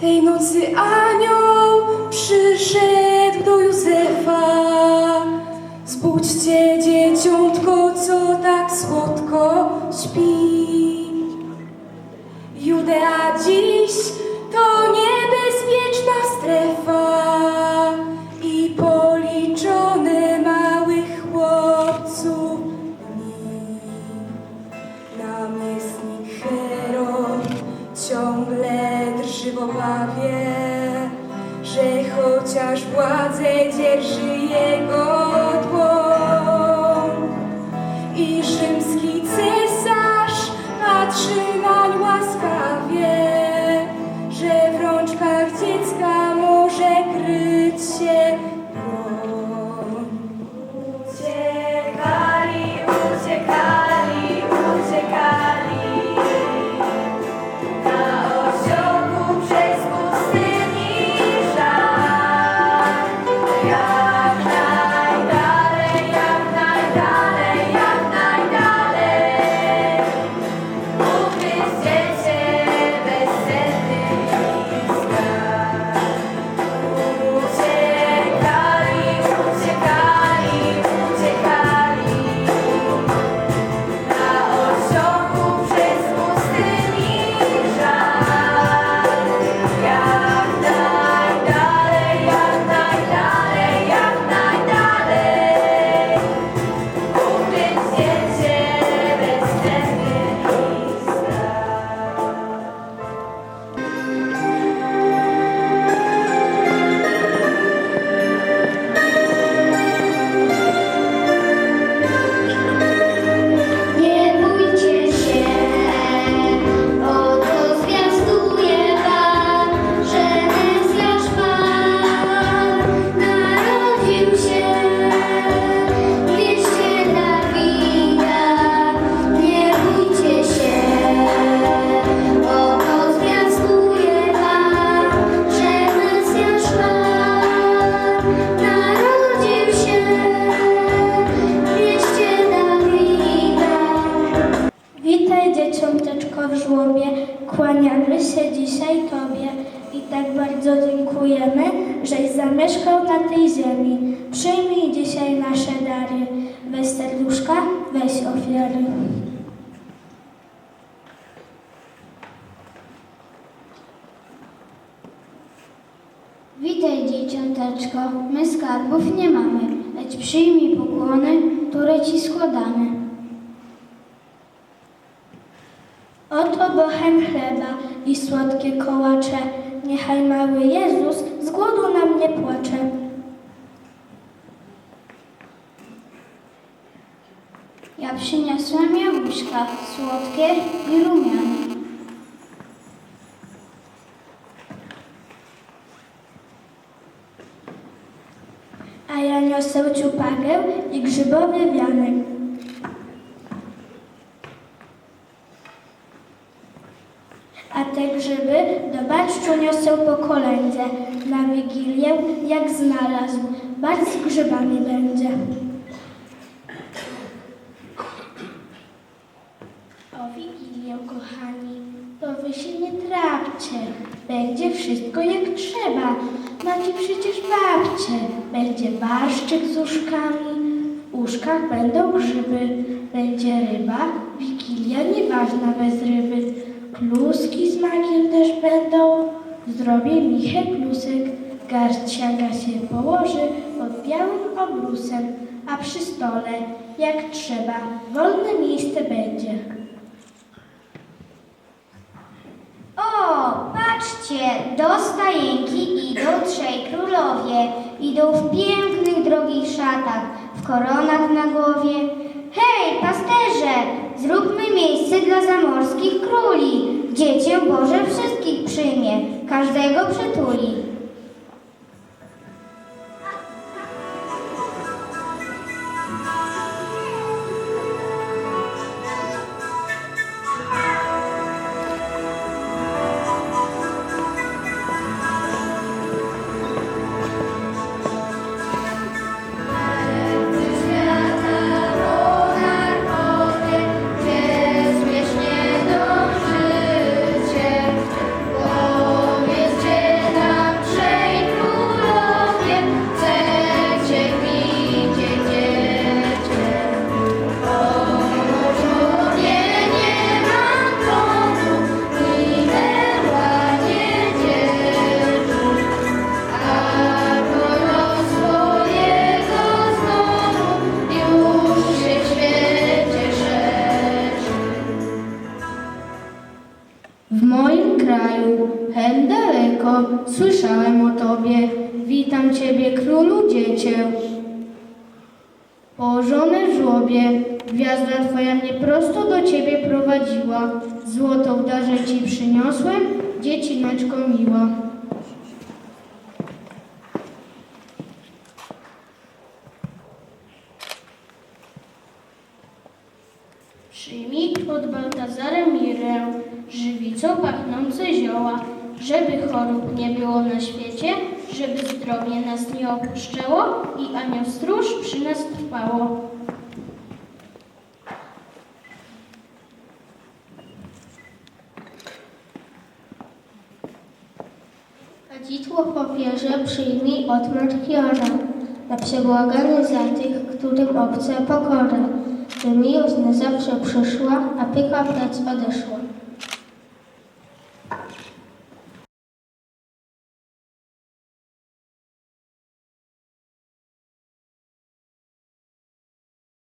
Tej nocy anioł przyszedł do Józefa. Zbudźcie dzieciątko, co obawie, że chociaż władzę dzierży kłaniamy się dzisiaj Tobie i tak bardzo dziękujemy, żeś zamieszkał na tej ziemi. Przyjmij dzisiaj nasze dary, weź serduszka, weź ofiary. Witaj dzieciąteczko, my skarbów nie mamy, lecz przyjmij pokłony, które ci składamy. Oto bochem chleba i słodkie kołacze, niechaj mały Jezus z głodu nam nie płacze. Ja przyniosłem jabłuszka, słodkie i rumiane. A ja niosę ciupagę i grzybowy wianek. A te grzyby do barszczu niosę po kolędzie. Na Wigilię, jak znalazł, barszcz z grzybami będzie. O Wigilię, kochani, to wy się nie trapcie. Będzie wszystko jak trzeba. Macie przecież babcie. Będzie barszczyk z uszkami, w uszkach będą grzyby. Będzie ryba, wigilia nieważna bez ryby. Kluski z makiem też będą. Zrobię michę klusek. Garść siaga się położy pod białym obrusem, a przy stole, jak trzeba, wolne miejsce będzie. O, patrzcie, do stajenki idą trzej królowie. Idą w pięknych, drogich szatach, w koronach na głowie. Hej, pasterze, zróbmy miejsce dla zamorskich króli. Dziecię Boże wszystkich przyjmie, każdego przytuli. Słyszałem o tobie. Witam ciebie, królu dziecię. Położone w żłobie, gwiazda twoja mnie prosto do ciebie prowadziła. Złoto w darze ci przyniosłem, dziecineczko miła. Przyjmij od Baltazara mirę, żywico pachnące zioła, żeby chorób nie było na świecie, żeby zdrowie nas nie opuszczało i anioł stróż przy nas trwało. Kadzidło w ofierze przyjmij od matki Ora, na przebłaganie za tych, którym obca pokora, by miłość na zawsze przyszła, a pycha plec odeszła.